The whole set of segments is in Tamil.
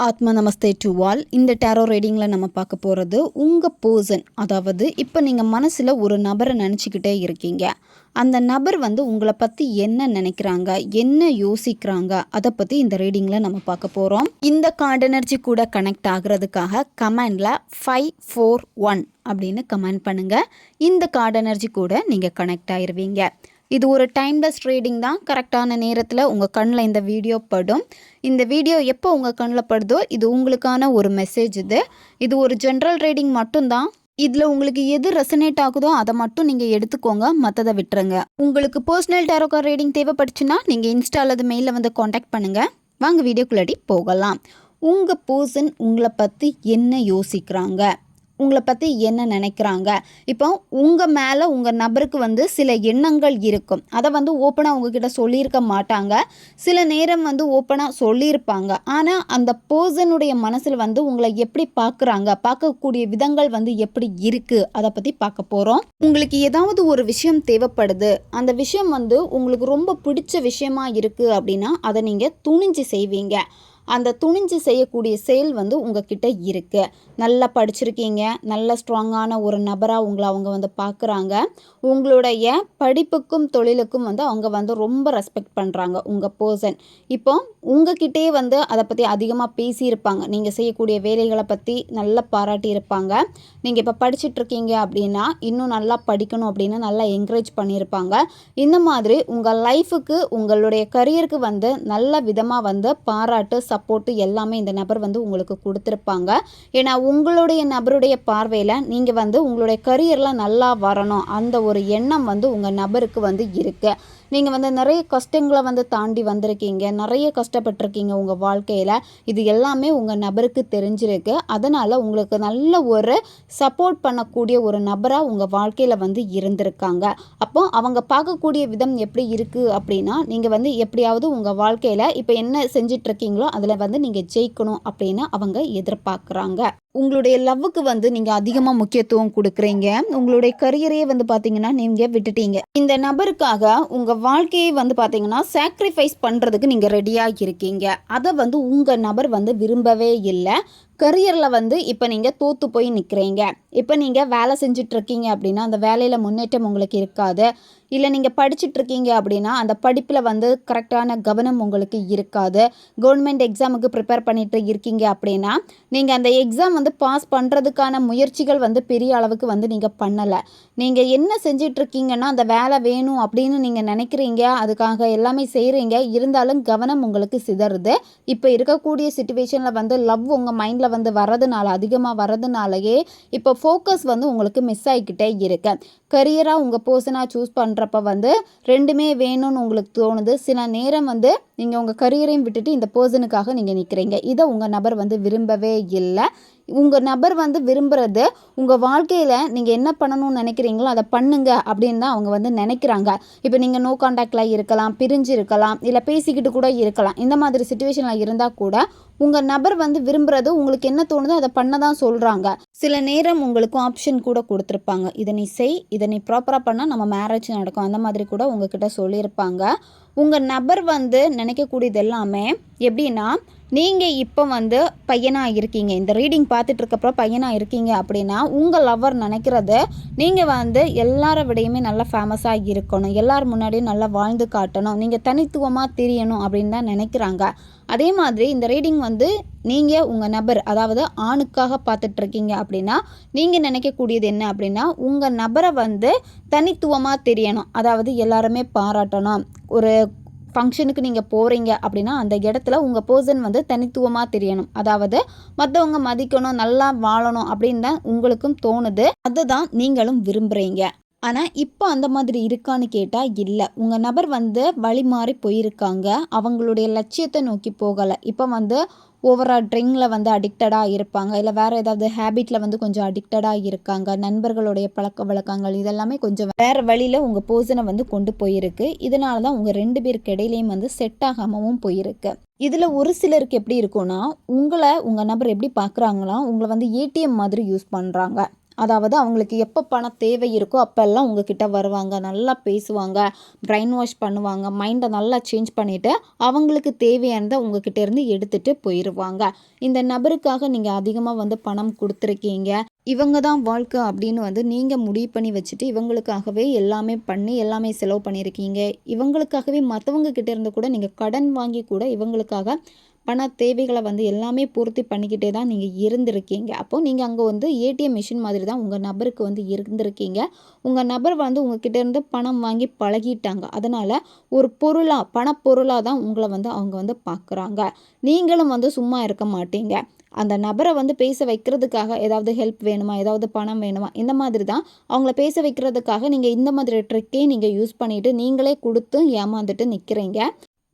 ஆத்மா நமஸ்தே டு வால் இந்த டேரோ ரீடிங்கில் நம்ம பார்க்க போகிறது உங்கள் பர்சன் அதாவது இப்போ நீங்கள் மனசில் ஒரு நபரை நினச்சிக்கிட்டே இருக்கீங்க. அந்த நபர் வந்து உங்களை பற்றி என்ன நினைக்கிறாங்க? என்ன யோசிக்கிறாங்க? அதை பற்றி இந்த ரீடிங்கில் நம்ம பார்க்க போகிறோம் இந்த கார்டு எனர்ஜி கூட கனெக்ட் ஆகிறதுக்காக கமெண்டில் ஃபைவ் ஃபோர் ஒன் அப்படின்னு கமெண்ட் பண்ணுங்கள் இந்த கார்டு எனர்ஜி கூட நீங்கள் கனெக்ட் ஆயிடுவீங்க இது ஒரு டைம்லெஸ் ரீடிங் தான். கரெக்டான நேரத்தில் உங்கள் கண்ணில் இந்த வீடியோ படும். இந்த வீடியோ எப்போ உங்கள் கண்ணில் படுதோ இது உங்களுக்கான ஒரு மெசேஜ் இது. இது ஒரு ஜென்ரல் ரீடிங் மட்டும்தான். இதில் உங்களுக்கு எது ரெசனேட் ஆகுதோ அதை மட்டும் நீங்கள் எடுத்துக்கோங்க மற்றதை விட்டுருங்க. உங்களுக்கு பர்சனல் டேரோக்கா ரீடிங் தேவைப்பட்டுச்சுன்னா நீங்கள் இன்ஸ்டா அல்லது மெயிலில் வந்து காண்டாக்ட் பண்ணுங்கள் வாங்க வீடியோக்குள்ளாடி போகலாம். உங்கள் பர்சன் உங்களை பற்றி என்ன யோசிக்கிறாங்க? உங்களை பற்றி என்ன நினைக்கிறாங்க? இப்போ உங்கள் மேலே உங்கள் நபருக்கு வந்து சில எண்ணங்கள் இருக்கும். அதை வந்து ஓப்பனாக உங்ககிட்ட சொல்லியிருக்க மாட்டாங்க. சில நேரம் வந்து ஓப்பனாக சொல்லியிருப்பாங்க. ஆனால் அந்த பர்சனுடைய மனசில் வந்து உங்களை எப்படி பார்க்குறாங்க பார்க்கக்கூடிய விதங்கள் வந்து எப்படி இருக்குது அதை பற்றி பார்க்க போகிறோம் உங்களுக்கு ஏதாவது ஒரு விஷயம் தேவைப்படுது. அந்த விஷயம் வந்து உங்களுக்கு ரொம்ப பிடிச்ச விஷயமா இருக்குது அப்படின்னா அதை நீங்கள் துணிஞ்சு செய்வீங்க. அந்த துணிஞ்சு செய்யக்கூடிய செயல் வந்து உங்ககிட்ட இருக்குது நல்லா படிச்சிருக்கீங்க நல்ல ஸ்ட்ராங்கான ஒரு நபராக உங்களை அவங்க வந்து பார்க்குறாங்க உங்களுடைய படிப்புக்கும் தொழிலுக்கும் வந்து அவங்க வந்து ரொம்ப ரெஸ்பெக்ட் பண்ணுறாங்க உங்கள் பர்சன் இப்போ உங்ககிட்டே வந்து அதை பற்றி அதிகமாக பேசியிருப்பாங்க. நீங்கள் செய்யக்கூடிய வேலைகளை பற்றி நல்லா பாராட்டியிருப்பாங்க. நீங்கள் இப்போ படிச்சிட்ருக்கீங்க அப்படின்னா இன்னும் நல்லா படிக்கணும் அப்படின்னு நல்லா என்கரேஜ் பண்ணியிருப்பாங்க. இந்த மாதிரி உங்கள் லைஃபுக்கு உங்களுடைய கரியருக்கு வந்து நல்ல விதமாக வந்து பாராட்டு சப்போர்ட்டு எல்லாமே இந்த நபர் வந்து உங்களுக்கு கொடுத்துருப்பாங்க. ஏன்னா உங்களுடைய நபருடைய பார்வையில் நீங்கள் வந்து உங்களுடைய கரியரில் நல்லா வரணும். அந்த ஒரு எண்ணம் வந்து உங்கள் நபருக்கு வந்து இருக்குது நீங்கள் வந்து நிறைய கஷ்டங்களை வந்து தாண்டி வந்திருக்கீங்க. நிறைய கஷ்டப்பட்டிருக்கீங்க உங்கள் வாழ்க்கையில். இது எல்லாமே உங்கள் நபருக்கு தெரிஞ்சிருக்கு. அதனால் உங்களுக்கு நல்ல ஒரு சப்போர்ட் பண்ணக்கூடிய ஒரு நபராக உங்கள் வாழ்க்கையில் வந்து இருந்திருக்காங்க. அப்போ அவங்க பார்க்கக்கூடிய விதம் எப்படி இருக்குது அப்படின்னா நீங்கள் வந்து எப்படியாவது உங்கள் வாழ்க்கையில் இப்போ என்ன செஞ்சிட்ருக்கீங்களோ அதில் வந்து நீங்கள் ஜெயிக்கணும் அப்படின்னு அவங்க எதிர்பார்க்குறாங்க. உங்களுடைய லவ்வுக்கு வந்து நீங்கள் அதிகமாக முக்கியத்துவம் கொடுக்குறீங்க. உங்களுடைய கரியரையே வந்து பார்த்தீங்கன்னா நீங்கள் விட்டுட்டீங்க. இந்த நபருக்காக உங்கள் வாழ்க்கையை வந்து பார்த்தீங்கன்னா சாக்ரிஃபைஸ் பண்ணுறதுக்கு நீங்கள் ரெடியாக இருக்கீங்க. அதை வந்து உங்கள் நபர் வந்து விரும்பவே இல்லை. கரியரில் வந்து இப்போ நீங்கள் தோற்று போய் நிற்கிறீங்க இப்போ நீங்கள் வேலை செஞ்சிட்ருக்கீங்க அப்படின்னா அந்த வேலையில் முன்னேற்றம் உங்களுக்கு இருக்காது. இல்லை நீங்கள் படிச்சுட்ருக்கீங்க அப்படின்னா அந்த படிப்பில் வந்து கரெக்டான கவனம் உங்களுக்கு இருக்காது. கவர்மெண்ட் எக்ஸாமுக்கு ப்ரிப்பேர் பண்ணிட்டு இருக்கீங்க அப்படின்னா நீங்கள் அந்த எக்ஸாம் வந்து பாஸ் பண்ணுறதுக்கான முயற்சிகள் வந்து பெரிய அளவுக்கு வந்து நீங்கள் பண்ணலை. நீங்கள் என்ன செஞ்சிட்ருக்கீங்கன்னா அந்த வேலை வேணும் அப்படின்னு நீங்கள் நினைக்கிறீங்க. அதுக்காக எல்லாமே செய்கிறீங்க இருந்தாலும் கவனம் உங்களுக்கு சிதறுது. இப்போ இருக்கக்கூடிய சுச்சுவேஷனில் வந்து லவ் உங்கள் மைண்டில் மைண்டில் வந்து வர்றதுனால அதிகமாக வர்றதுனாலயே இப்போ ஃபோக்கஸ் வந்து உங்களுக்கு மிஸ் ஆகிக்கிட்டே இருக்கு. கரியராக உங்கள் போர்ஷனாக சூஸ் பண்ணுறப்ப வந்து ரெண்டுமே வேணும்னு உங்களுக்கு தோணுது. சில நேரம் வந்து நீங்கள் உங்கள் கரியரையும் விட்டுட்டு இந்த பர்சனுக்காக நீங்கள் நிற்கிறீங்க இதை உங்கள் நபர் வந்து விரும்பவே இல்லை. உங்கள் நபர் வந்து விரும்புகிறது உங்கள் வாழ்க்கையில் நீங்கள் என்ன பண்ணணும்னு நினைக்கிறீங்களோ அதை பண்ணுங்க அப்படின்னு தான் அவங்க வந்து நினைக்கிறாங்க. இப்போ நீங்கள் நோ காண்டாக்டில் இருக்கலாம் பிரிஞ்சு இருக்கலாம் இல்லை பேசிக்கிட்டு கூட இருக்கலாம். இந்த மாதிரி சுச்சுவேஷனில் இருந்தால் கூட உங்கள் நபர் வந்து விரும்புகிறது உங்களுக்கு என்ன தோணுதோ அதை பண்ண தான் சொல்கிறாங்க சில நேரம் உங்களுக்கு ஆப்ஷன் கூட கொடுத்துருப்பாங்க. இதனை செய் இதனை ப்ராப்பராக பண்ணால் நம்ம மேரேஜ் நடக்கும். அந்த மாதிரி கூட உங்ககிட்ட சொல்லியிருப்பாங்க. உங்கள் நபர் வந்து நினைக்கக்கூடியது எல்லாமே எப்படின்னா நீங்கள் இப்போ வந்து பையனாக இருக்கீங்க. இந்த ரீடிங் பார்த்துட்ருக்கப்புறம் பையனாக இருக்கீங்க அப்படின்னா உங்கள் லவர் நினைக்கிறது நீங்கள் வந்து எல்லார விடையுமே நல்லா ஃபேமஸாக இருக்கணும். எல்லார் முன்னாடியும் நல்லா வாழ்ந்து காட்டணும். நீங்கள் தனித்துவமாக தெரியணும் அப்படின்னு தான் நினைக்கிறாங்க. அதே மாதிரி இந்த ரீடிங் வந்து நீங்கள் உங்கள் நபர் அதாவது ஆணுக்காக பார்த்துட்ருக்கீங்க அப்படின்னா நீங்கள் நினைக்கக்கூடியது என்ன அப்படின்னா உங்கள் நபரை வந்து தனித்துவமாக தெரியணும். அதாவது எல்லாருமே பாராட்டணும். ஒரு ஃபங்க்ஷனுக்கு நீங்கள் போகிறீங்க அப்படின்னா அந்த இடத்துல உங்கள் பர்சன் வந்து தனித்துவமாக தெரியணும். அதாவது மற்றவங்க மதிக்கணும் நல்லா வாழணும் அப்படின்னு தான் உங்களுக்கும் தோணுது. அதுதான் நீங்களும் விரும்புகிறீங்க ஆனால் இப்போ அந்த மாதிரி இருக்கான்னு கேட்டால் இல்லை. உங்கள் நபர் வந்து வழி மாறி போயிருக்காங்க. அவங்களுடைய லட்சியத்தை நோக்கி போகலை. இப்போ வந்து ஓவராக ட்ரிங்கில் வந்து அடிக்டடாக இருப்பாங்க. இல்லை வேறு ஏதாவது ஹேபிட்டில் வந்து கொஞ்சம் அடிக்டடாக இருக்காங்க. நண்பர்களுடைய பழக்க வழக்கங்கள் இதெல்லாமே கொஞ்சம் வேறு வழியில் உங்கள் போசனை வந்து கொண்டு போயிருக்கு. இதனால தான் உங்கள் ரெண்டு பேருக்கு இடையிலையும் வந்து செட் ஆகாமவும் போயிருக்கு. இதில் ஒரு சிலருக்கு எப்படி இருக்கும்னா உங்களை உங்கள் நபர் எப்படி பார்க்குறாங்களா உங்களை வந்து ஏடிஎம் மாதிரி யூஸ் பண்ணுறாங்க அதாவது அவங்களுக்கு எப்போ பணம் தேவை இருக்கோ அப்போல்லாம் உங்ககிட்ட வருவாங்க நல்லா பேசுவாங்க பிரெயின் வாஷ் பண்ணுவாங்க மைண்டை நல்லா சேஞ்ச் பண்ணிவிட்டு அவங்களுக்கு தேவையானதை உங்ககிட்ட இருந்து எடுத்துகிட்டு போயிடுவாங்க இந்த நபருக்காக நீங்கள் அதிகமாக வந்து பணம் கொடுத்துருக்கீங்க. இவங்க தான் வாழ்க்கை அப்படின்னு வந்து நீங்கள் முடிவு பண்ணி வச்சுட்டு இவங்களுக்காகவே எல்லாமே பண்ணி எல்லாமே செலவு பண்ணியிருக்கீங்க இவங்களுக்காகவே மற்றவங்க கிட்டேருந்து கூட நீங்கள் கடன் வாங்கி கூட இவங்களுக்காக பண தேவைகளை வந்து எல்லாமே பூர்த்தி பண்ணிக்கிட்டே தான் நீங்கள் இருந்திருக்கீங்க. அப்போது நீங்கள் அங்கே வந்து ஏடிஎம் மிஷின் மாதிரி தான் உங்கள் நபருக்கு வந்து இருந்திருக்கீங்க. உங்கள் நபர் வந்து உங்ககிட்ட இருந்து பணம் வாங்கி பழகிட்டாங்க. அதனால் ஒரு பொருளாக பணப்பொருளாக தான் உங்களை வந்து அவங்க வந்து பார்க்குறாங்க நீங்களும் வந்து சும்மா இருக்க மாட்டீங்க. அந்த நபரை வந்து பேச வைக்கிறதுக்காக ஏதாவது ஹெல்ப் வேணுமா? ஏதாவது பணம் வேணுமா? இந்த மாதிரி தான் அவங்கள பேச வைக்கிறதுக்காக நீங்கள் இந்த மாதிரி ட்ரிக்கே நீங்கள் யூஸ் பண்ணிவிட்டு நீங்களே கொடுத்து ஏமாந்துட்டு நிற்கிறீங்க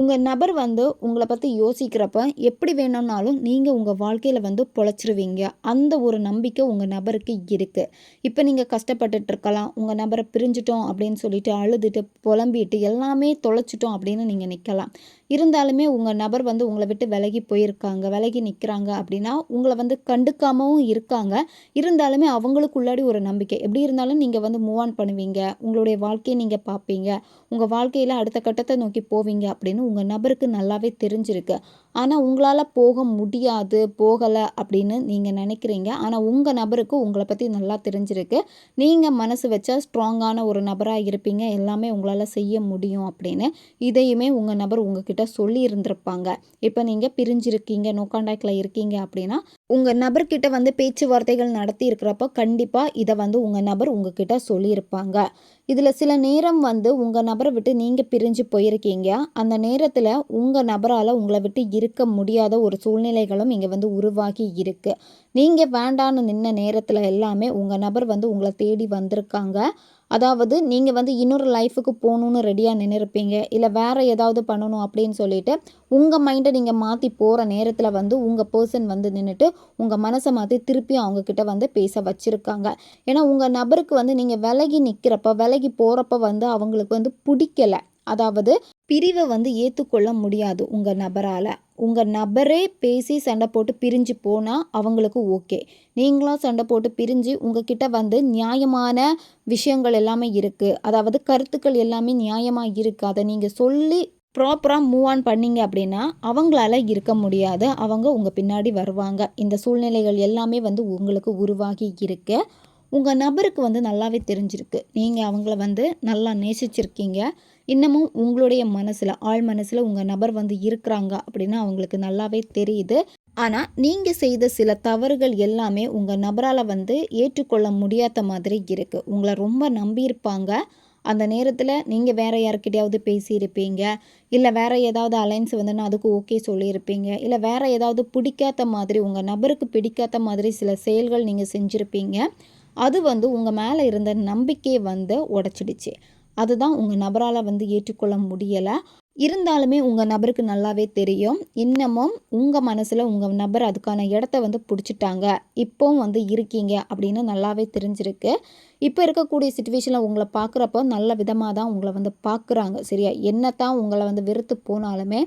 உங்கள் நபர் வந்து உங்களை பற்றி யோசிக்கிறப்ப எப்படி வேணும்னாலும் நீங்கள் உங்கள் வாழ்க்கையில் வந்து பொழைச்சிருவீங்க. அந்த ஒரு நம்பிக்கை உங்கள் நபருக்கு இருக்குது இப்போ நீங்கள் கஷ்டப்பட்டுட்டு இருக்கலாம். உங்கள் நபரை பிரிஞ்சிட்டோம் அப்படின்னு சொல்லிட்டு அழுதுட்டு புலம்பிட்டு எல்லாமே தொலைச்சிட்டோம் அப்படின்னு நீங்கள் நிற்கலாம் இருந்தாலுமே உங்கள் நபர் வந்து உங்களை விட்டு விலகி போயிருக்காங்க விலகி நிற்கிறாங்க அப்படின்னா உங்களை வந்து கண்டுக்காமவும் இருக்காங்க. இருந்தாலுமே அவங்களுக்குள்ளாடி ஒரு நம்பிக்கை. எப்படி இருந்தாலும் நீங்கள் வந்து மூவ் ஆன் பண்ணுவீங்க. உங்களுடைய வாழ்க்கையை நீங்கள் பார்ப்பீங்க. உங்கள் வாழ்க்கையில் அடுத்த கட்டத்தை நோக்கி போவீங்க அப்படின்னு உங்கள் நபருக்கு நல்லாவே தெரிஞ்சிருக்கு. ஆனால் உங்களால் போக முடியாது போகலை அப்படின்னு நீங்கள் நினைக்கிறீங்க. ஆனால் உங்கள் நபருக்கு உங்களை பற்றி நல்லா தெரிஞ்சிருக்கு. நீங்கள் மனசு வச்சா ஸ்ட்ராங்கான ஒரு நபராக இருப்பீங்க. எல்லாமே உங்களால் செய்ய முடியும் அப்படின்னு இதையுமே உங்கள் நபர் உங்ககிட்ட சொல்லி இருந்திருப்பாங்க இப்போ நீங்கள் பிரிஞ்சிருக்கீங்க நோ காண்டாக்டில் இருக்கீங்க அப்படின்னா உங்கள் நபர்கிட்ட வந்து பேச்சுவார்த்தைகள் நடத்தி இருக்கிறப்ப கண்டிப்பாக இதை வந்து உங்கள் நபர் உங்ககிட்ட சொல்லியிருப்பாங்க. இதில் சில நேரம் வந்து உங்கள் நபரை விட்டு நீங்கள் பிரிஞ்சு போயிருக்கீங்க. அந்த நேரத்தில் உங்கள் நபரால் உங்களை விட்டு இருக்க முடியாத ஒரு சூழ்நிலைகளும் இங்கே வந்து உருவாகி இருக்குது நீங்கள் வேண்டான்னு நின்ன நேரத்தில் எல்லாமே உங்கள் நபர் வந்து உங்களை தேடி வந்திருக்காங்க. அதாவது நீங்கள் வந்து இன்னொரு லைஃபுக்கு போகணுன்னு ரெடியாக நின்றுருப்பீங்க இல்லை வேறு ஏதாவது பண்ணணும் அப்படின்னு சொல்லிட்டு உங்கள் மைண்டை நீங்கள் மாற்றி போகிற நேரத்தில் வந்து உங்கள் பர்சன் வந்து நின்றுட்டு உங்கள் மனசை மாற்றி திருப்பி அவங்கக்கிட்ட வந்து பேச வச்சுருக்காங்க. ஏன்னா உங்கள் நபருக்கு வந்து நீங்கள் விலகி நிற்கிறப்ப விலகி போகிறப்ப வந்து அவங்களுக்கு வந்து பிடிக்கலை. அதாவது பிரிவை வந்து ஏற்றுக்கொள்ள முடியாது உங்கள் நபரால். உங்கள் நபரே பேசி சண்டை போட்டு பிரிஞ்சு போனால் அவங்களுக்கு ஓகே. நீங்களும் சண்டை போட்டு பிரிஞ்சு உங்ககிட்ட வந்து நியாயமான விஷயங்கள் எல்லாமே இருக்குது அதாவது கருத்துக்கள் எல்லாமே நியாயமாக இருக்குது அதை நீங்கள் சொல்லி ப்ராப்பராக மூவ் ஆன் பண்ணிங்க அப்படின்னா அவங்களால இருக்க முடியாது. அவங்க உங்கள் பின்னாடி வருவாங்க. இந்த சூழ்நிலைகள் எல்லாமே வந்து உங்களுக்கு உருவாகி இருக்கு. உங்கள் நபருக்கு வந்து நல்லாவே தெரிஞ்சிருக்கு. நீங்கள் அவங்கள வந்து நல்லா நேசிச்சிருக்கீங்க. இன்னமும் உங்களுடைய மனசில் ஆழ் மனசில் உங்கள் நபர் வந்து இருக்கிறாங்க அப்படின்னு அவங்களுக்கு நல்லாவே தெரியுது. ஆனால் நீங்கள் செய்த சில தவறுகள் எல்லாமே உங்கள் நபரால் வந்து ஏற்றுக்கொள்ள முடியாத மாதிரி இருக்குது உங்களை ரொம்ப நம்பியிருப்பாங்க. அந்த நேரத்தில் நீங்கள் வேறு யாருக்கிட்டையாவது பேசியிருப்பீங்க. இல்லை வேறு ஏதாவது அலைன்ஸ் வந்து நான் அதுக்கு ஓகே சொல்லியிருப்பீங்க. இல்லை வேறு ஏதாவது பிடிக்காத மாதிரி உங்கள் நபருக்கு பிடிக்காத மாதிரி சில செயல்கள் நீங்கள் செஞ்சுருப்பீங்க. அது வந்து உங்கள் மேலே இருந்த நம்பிக்கையை வந்து உடச்சிடுச்சு. அதுதான் உங்கள் நபரால் வந்து ஏற்றுக்கொள்ள முடியலை. இருந்தாலுமே உங்கள் நபருக்கு நல்லாவே தெரியும். இன்னமும் உங்கள் மனசில் உங்கள் நபர் அதுக்கான இடத்த வந்து பிடிச்சிட்டாங்க. இப்போவும் வந்து இருக்கீங்க அப்படின்னு நல்லாவே தெரிஞ்சிருக்கு. இப்போ இருக்கக்கூடிய சுச்சுவேஷனில் உங்களை பார்க்குறப்போ நல்ல விதமாக தான் உங்களை வந்து பார்க்குறாங்க சரியா? என்ன தான் உங்களை வந்து வெறுத்து போனாலுமே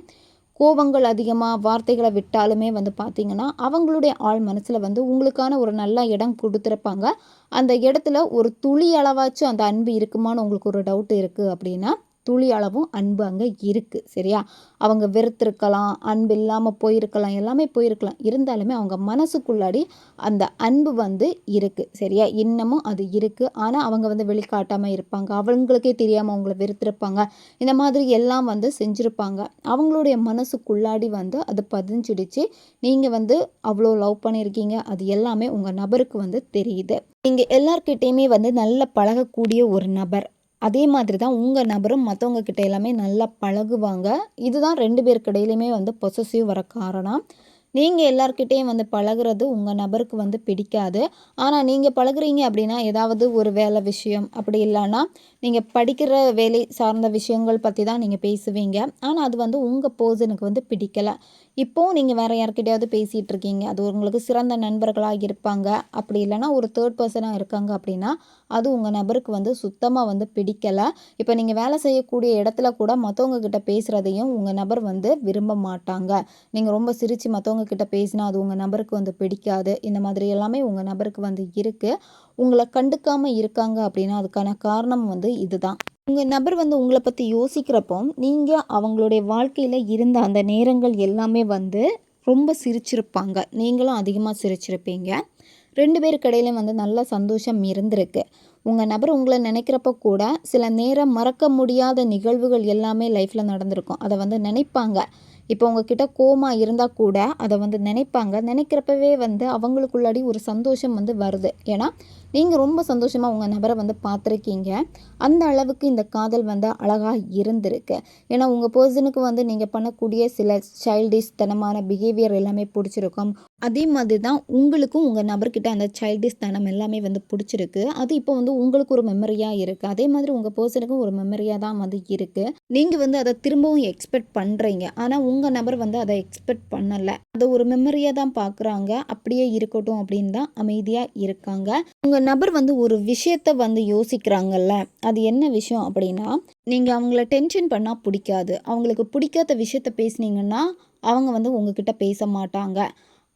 கோபங்கள் அதிகமாக வார்த்தைகளை விட்டாலுமே வந்து பார்த்திங்கன்னா அவங்களுடைய ஆள் மனசில் வந்து உங்களுக்கான ஒரு நல்ல இடம் கொடுத்துருப்பாங்க. அந்த இடத்துல ஒரு துளி அளவாச்சும் அந்த அன்பு இருக்குமான்னு உங்களுக்கு ஒரு டவுட் இருக்குது அப்படின்னா துளி அளவும் அன்பு அங்கே இருக்குது சரியா? அவங்க வெறுத்திருக்கலாம் அன்பு இல்லாமல் போயிருக்கலாம் எல்லாமே போயிருக்கலாம். இருந்தாலுமே அவங்க மனசுக்குள்ளாடி அந்த அன்பு வந்து இருக்குது சரியா? இன்னமும் அது இருக்குது ஆனால் அவங்க வந்து வெளிக்காட்டாமல் இருப்பாங்க. அவங்களுக்கே தெரியாமல் அவங்கள வெறுத்திருப்பாங்க. இந்த மாதிரி எல்லாம் வந்து செஞ்சுருப்பாங்க. அவங்களுடைய மனசுக்குள்ளாடி வந்து அது பதிஞ்சிடுச்சு. நீங்கள் வந்து அவ்வளோ லவ் பண்ணியிருக்கீங்க அது எல்லாமே உங்கள் நபருக்கு வந்து தெரியுது. நீங்கள் எல்லார்கிட்டேயுமே வந்து நல்ல பழகக்கூடிய ஒரு நபர். அதே மாதிரி தான் உங்கள் நபரும் மற்றவங்க கிட்ட எல்லாமே நல்லா பழகுவாங்க. இதுதான் ரெண்டு பேருக்கு இடையிலையுமே வந்து பொசசிவ் வர காரணம். நீங்கள் எல்லாருக்கிட்டேயும் வந்து பழகுறது உங்கள் நபருக்கு வந்து பிடிக்காது. ஆனால் நீங்கள் பழகுறீங்க அப்படின்னா ஏதாவது ஒரு வேலை விஷயம் அப்படி இல்லைன்னா நீங்கள் படிக்கிற வேலை சார்ந்த விஷயங்கள் பற்றி தான் நீங்கள் பேசுவீங்க. ஆனால் அது வந்து உங்கள் போர்சனுக்கு வந்து பிடிக்கலை. இப்போது நீங்கள் வேறு யாருக்கிட்டையாவது பேசிகிட்டு இருக்கீங்க அது உங்களுக்கு சிறந்த நண்பர்களாக இருப்பாங்க. அப்படி இல்லைன்னா ஒரு தேர்ட் பர்சனாக இருக்காங்க அப்படின்னா அது உங்கள் நபருக்கு வந்து சுத்தமாக வந்து பிடிக்கலை. இப்போ நீங்கள் வேலை செய்யக்கூடிய இடத்துல கூட மற்றவங்க கிட்ட பேசுகிறதையும் உங்கள் நபர் வந்து விரும்ப மாட்டாங்க. நீங்கள் ரொம்ப சிரித்து மற்றவங்க கிட்ட பேசினா அது உங்கள் நபருக்கு வந்து பிடிக்காது. இந்த மாதிரி எல்லாமே உங்கள் நபருக்கு வந்து இருக்குது உங்களை கண்டுக்காமல் இருக்காங்க அப்படின்னா அதுக்கான காரணம் வந்து இதுதான். உங்கள் நபர் வந்து உங்களை பற்றி யோசிக்கிறப்போ நீங்கள் அவங்களுடைய வாழ்க்கையில் இருந்த அந்த நேரங்கள் எல்லாமே வந்து ரொம்ப சிரிச்சிருப்பாங்க. நீங்களும் அதிகமாக சிரிச்சிருப்பீங்க. ரெண்டு பேருக்கு இடையிலையும் வந்து நல்ல சந்தோஷம் இருந்திருக்கு. உங்கள் நபர் உங்களை நினைக்கிறப்ப கூட சில நேரம் மறக்க முடியாத நிகழ்வுகள் எல்லாமே லைஃப்பில் நடந்திருக்கும். அதை வந்து நினைப்பாங்க. இப்போ உங்ககிட்ட கோமா இருந்தால் கூட அதை வந்து நினைப்பாங்க. நினைக்கிறப்பவே வந்து அவங்களுக்குள்ளாடி ஒரு சந்தோஷம் வந்து வருது. ஏன்னா நீங்கள் ரொம்ப சந்தோஷமாக உங்கள் நபரை வந்து பார்த்துருக்கீங்க. அந்த அளவுக்கு இந்த காதல் வந்து அழகாக இருந்திருக்கு. ஏன்னா உங்கள் பர்சனுக்கு வந்து நீங்கள் பண்ணக்கூடிய சில சைல்டிஷ் தனமான பிஹேவியர் எல்லாமே பிடிச்சிருக்கும். அதே மாதிரி தான் உங்களுக்கும் உங்கள் நபர்கிட்ட அந்த சைல்டிஷ் தனம் எல்லாமே வந்து பிடிச்சிருக்கு. அது இப்போ வந்து உங்களுக்கு ஒரு மெமரியாக இருக்குது அதே மாதிரி உங்கள் பர்சனுக்கும் ஒரு மெமரியாக தான் வந்து இருக்குது நீங்கள் வந்து அதை திரும்பவும் எக்ஸ்பெக்ட் பண்ணுறீங்க ஆனால் உங்கள் நபர் வந்து அதை எக்ஸ்பெக்ட் பண்ணலை. அதை ஒரு மெமரியாக தான் பார்க்குறாங்க. அப்படியே இருக்கட்டும் அப்படின்னு தான் அமைதியாக இருக்காங்க. உங்கள் நபர் வந்து ஒரு விஷயத்த வந்து யோசிக்கிறாங்கல்ல அது என்ன விஷயம் அப்படின்னா நீங்கள் அவங்கள டென்ஷன் பண்ணால் பிடிக்காது. அவங்களுக்கு பிடிக்காத விஷயத்த பேசுனீங்கன்னா அவங்க வந்து உங்ககிட்ட பேச மாட்டாங்க.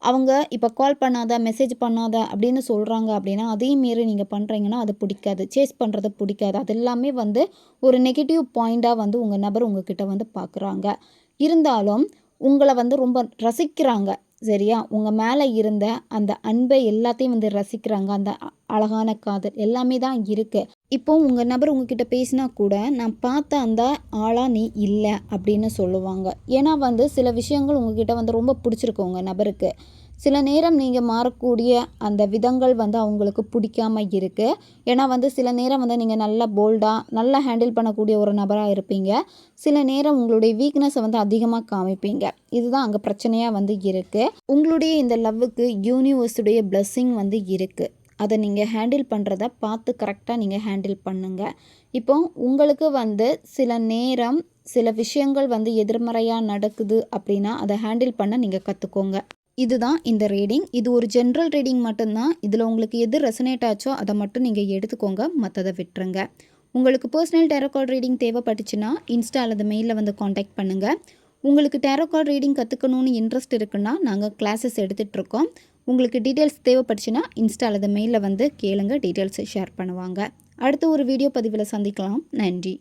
அவங்க இப்போ கால் பண்ணாத மெசேஜ் பண்ணாத அப்படின்னு சொல்கிறாங்க அப்படின்னா அதையும் மீறி நீங்கள் பண்ணுறீங்கன்னா அது பிடிக்காது. சேஸ் பண்ணுறது பிடிக்காது. அது எல்லாமே வந்து ஒரு நெகட்டிவ் பாயிண்ட்டாக வந்து உங்கள் நபர் உங்ககிட்ட வந்து பார்க்குறாங்க இருந்தாலும் உங்களை வந்து ரொம்ப ரசிக்கிறாங்க. சரியா? உங்கள் மேலே இருந்த அந்த அன்பை எல்லாத்தையும் வந்து ரசிக்கிறாங்க. அந்த அழகான காதல் எல்லாமே தான் இருக்குது இப்போ உங்கள் நபர் உங்ககிட்ட பேசினா கூட நான் பார்த்த அந்த ஆளாக நீ இல்லை அப்படின்னு சொல்லுவாங்க. ஏன்னா வந்து சில விஷயங்கள் உங்ககிட்ட வந்து ரொம்ப பிடிச்சிருக்கு உங்கள் நபருக்கு. சில நேரம் நீங்கள் மாறக்கூடிய அந்த விதங்கள் வந்து அவங்களுக்கு பிடிக்காம இருக்குது ஏன்னா வந்து சில நேரம் வந்து நீங்கள் நல்லா போல்டாக நல்லா ஹேண்டில் பண்ணக்கூடிய ஒரு நபராக இருப்பீங்க. சில நேரம் உங்களுடைய வீக்னஸை வந்து அதிகமாக காமிப்பீங்க. இதுதான் அங்கே பிரச்சனையாக வந்து இருக்குது உங்களுடைய இந்த லவ்வுக்கு யூனிவர்ஸுடைய பிளஸ்ஸிங் வந்து இருக்குது அதை நீங்கள் ஹேண்டில் பண்ணுறத பார்த்து கரெக்டாக நீங்கள் ஹேண்டில் பண்ணுங்கள் இப்போ உங்களுக்கு வந்து சில நேரம் சில விஷயங்கள் வந்து எதிர்மறையாக நடக்குது அப்படின்னா அதை ஹேண்டில் பண்ண நீங்கள் கற்றுக்கோங்க இதுதான் இந்த ரீடிங் இது ஒரு ஜென்ரல் ரீடிங் மட்டும்தான். இதில் உங்களுக்கு எது ரெசனேட் ஆச்சோ அதை மட்டும் நீங்கள் எடுத்துக்கோங்க. மற்றதை விட்டுருங்க. உங்களுக்கு பர்சனல் டேரோகார்ட் ரீடிங் தேவைப்பட்டுச்சுன்னா இன்ஸ்டா அல்லது மெயிலில் வந்து காண்டாக்ட் பண்ணுங்கள் உங்களுக்கு டேரோ ரீடிங் கற்றுக்கணுன்னு இன்ட்ரெஸ்ட் இருக்குன்னா நாங்கள் கிளாஸஸ் எடுத்துகிட்ருக்கோம் உங்களுக்கு டீட்டெயில்ஸ் தேவைப்பட்டுச்சுன்னா இன்ஸ்டா அல்லது மெயிலில் வந்து கேளுங்க. டீட்டெயில்ஸை ஷேர் பண்ணுவாங்க. அடுத்த ஒரு வீடியோ பதிவில் சந்திக்கலாம். நன்றி.